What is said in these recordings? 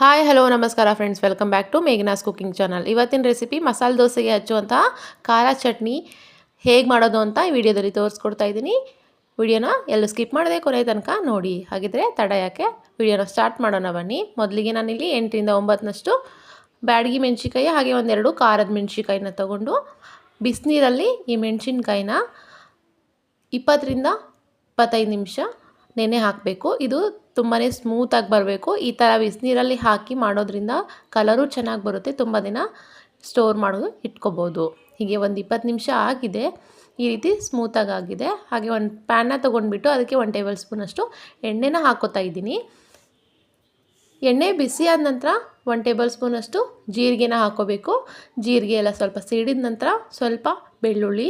Hi hello ನಮಸ್ಕಾರ friends welcome back to Meghana's cooking channel ಇವತ್ತಿನ recipe ಮಸಾಲೆ ದೋಸೆಗೆ ಹಚ್ಚುವಂತಹ ಖಾರ ಚಟ್ನಿ ಹೇಗೆ ಮಾಡೋದು ಅಂತ ಈ ವಿಡಿಯೋದಲ್ಲಿ ತೋರಿಸ್ಕೊಡ್ತಾ ಇದ್ದೀನಿ. ವಿಡಿಯೋನ ಎಲ್ಲೂ ಸ್ಕಿಪ್ ಮಾಡದೆ ಕೊನೆ ತನಕ ನೋಡಿ. ಹಾಗಿದ್ರೆ ತಡ ಯಾಕೆ? ವಿಡಿಯೋನ ಸ್ಟಾರ್ಟ್ ಮಾಡೋಣ ಬನ್ನಿ. ಮೊದಲಿಗೆ ನಾನಿಲ್ಲಿ ಎಂಟರಿಂದ ಒಂಬತ್ತನಷ್ಟು ಬ್ಯಾಡಗಿ ಮೆಣಸಿನ್ಕಾಯಿ ಹಾಗೆ ಒಂದೆರಡು ಖಾರದ ಮೆಣಸಿನ್ಕಾಯಿನ ತೊಗೊಂಡು ಬಿಸಿನೀರಲ್ಲಿ ಈ ಮೆಣಸಿನ್ಕಾಯಿನ ಇಪ್ಪತ್ತರಿಂದ ಇಪ್ಪತ್ತೈದು ನಿಮಿಷ ನೆನೆ ಹಾಕಬೇಕು. ಇದು ತುಂಬಾ ಸ್ಮೂತಾಗಿ ಬರಬೇಕು. ಈ ಥರ ಬಿಸಿನೀರಲ್ಲಿ ಹಾಕಿ ಮಾಡೋದ್ರಿಂದ ಕಲರು ಚೆನ್ನಾಗಿ ಬರುತ್ತೆ. ತುಂಬ ದಿನ ಸ್ಟೋರ್ ಮಾಡೋದು ಇಟ್ಕೋಬೋದು. ಹೀಗೆ ಒಂದು ಇಪ್ಪತ್ತು ನಿಮಿಷ ಆಗಿದೆ. ಈ ರೀತಿ ಸ್ಮೂತಾಗಿ ಆಗಿದೆ. ಹಾಗೆ ಒಂದು ಪ್ಯಾನ್ನ ತೊಗೊಂಡ್ಬಿಟ್ಟು ಅದಕ್ಕೆ ಒಂದು ಟೇಬಲ್ ಸ್ಪೂನಷ್ಟು ಎಣ್ಣೆನ ಹಾಕೋತಾ ಇದ್ದೀನಿ. ಎಣ್ಣೆ ಬಿಸಿ ಆದ ನಂತರ ಒನ್ ಟೇಬಲ್ ಸ್ಪೂನಷ್ಟು ಜೀರಿಗೆನ ಹಾಕೋಬೇಕು. ಜೀರಿಗೆ ಎಲ್ಲ ಸ್ವಲ್ಪ ಸಿಡಿದ ನಂತರ ಸ್ವಲ್ಪ ಬೆಳ್ಳುಳ್ಳಿ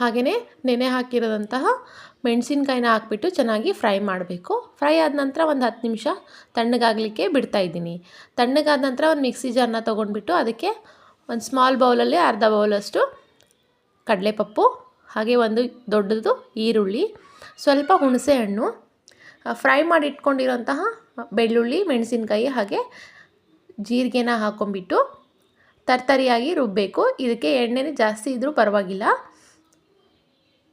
ಹಾಗೆಯೇ ನೆನೆ ಹಾಕಿರೋದಂತಹ ಮೆಣಸಿನ್ಕಾಯಿನ ಹಾಕ್ಬಿಟ್ಟು ಚೆನ್ನಾಗಿ ಫ್ರೈ ಮಾಡಬೇಕು. ಫ್ರೈ ಆದ ನಂತರ ಒಂದು ಹತ್ತು ನಿಮಿಷ ತಣ್ಣಗಾಗಲಿಕ್ಕೆ ಬಿಡ್ತಾ ಇದ್ದೀನಿ. ತಣ್ಣಗಾದ ನಂತರ ಒಂದು ಮಿಕ್ಸಿ ಜಾರ್ನ ತೊಗೊಂಡ್ಬಿಟ್ಟು ಅದಕ್ಕೆ ಒಂದು ಸ್ಮಾಲ್ ಬೌಲಲ್ಲಿ ಅರ್ಧ ಬೌಲಷ್ಟು ಕಡಲೆಪಪ್ಪು, ಹಾಗೆ ಒಂದು ದೊಡ್ಡದು ಈರುಳ್ಳಿ, ಸ್ವಲ್ಪ ಹುಣಸೆ ಹಣ್ಣು ಫ್ರೈ ಮಾಡಿ ಇಟ್ಕೊಂಡಿರೋಂತಹ ಬೆಳ್ಳುಳ್ಳಿ, ಮೆಣಸಿನ್ಕಾಯಿ, ಹಾಗೆ ಜೀರಿಗೆನ ಹಾಕೊಂಡ್ಬಿಟ್ಟು ತರ್ತರಿಯಾಗಿ ರುಬ್ಬಬೇಕು ಇದಕ್ಕೆ ಎಣ್ಣೆನೇ ಜಾಸ್ತಿ ಇದ್ದರೂ ಪರವಾಗಿಲ್ಲ.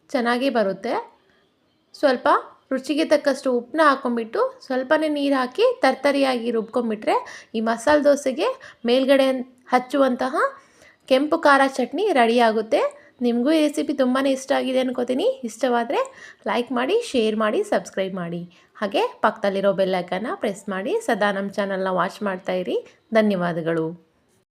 ಚೆನ್ನಾಗೇ ಬರುತ್ತೆ. ಸ್ವಲ್ಪ ರುಚಿಗೆ ತಕ್ಕಷ್ಟು ಉಪ್ಪನ್ನ ಹಾಕ್ಕೊಂಬಿಟ್ಟು ಸ್ವಲ್ಪನೇ ನೀರು ಹಾಕಿ ತರ್ತರಿಯಾಗಿ ರುಬ್ಕೊಂಬಿಟ್ರೆ ಈ ಮಸಾಲೆ ದೋಸೆಗೆ ಮೇಲ್ಗಡೆ ಹಚ್ಚುವಂತಹ ಕೆಂಪು ಖಾರ ಚಟ್ನಿ ರೆಡಿಯಾಗುತ್ತೆ ನಿಮಗೂ ಈ ರೆಸಿಪಿ ತುಂಬಾ ಇಷ್ಟ ಆಗಿದೆ ಅನ್ಕೋತೀನಿ. ಇಷ್ಟವಾದರೆ ಲೈಕ್ ಮಾಡಿ, ಶೇರ್ ಮಾಡಿ, ಸಬ್ಸ್ಕ್ರೈಬ್ ಮಾಡಿ. ಹಾಗೆ ಪಕ್ಕದಲ್ಲಿರೋ ಬೆಲ್ಲೈಕನ್ನ ಪ್ರೆಸ್ ಮಾಡಿ. ಸದಾ ನಮ್ಮ ಚಾನಲ್ನ ವಾಚ್ ಮಾಡ್ತಾಯಿರಿ ಧನ್ಯವಾದಗಳು.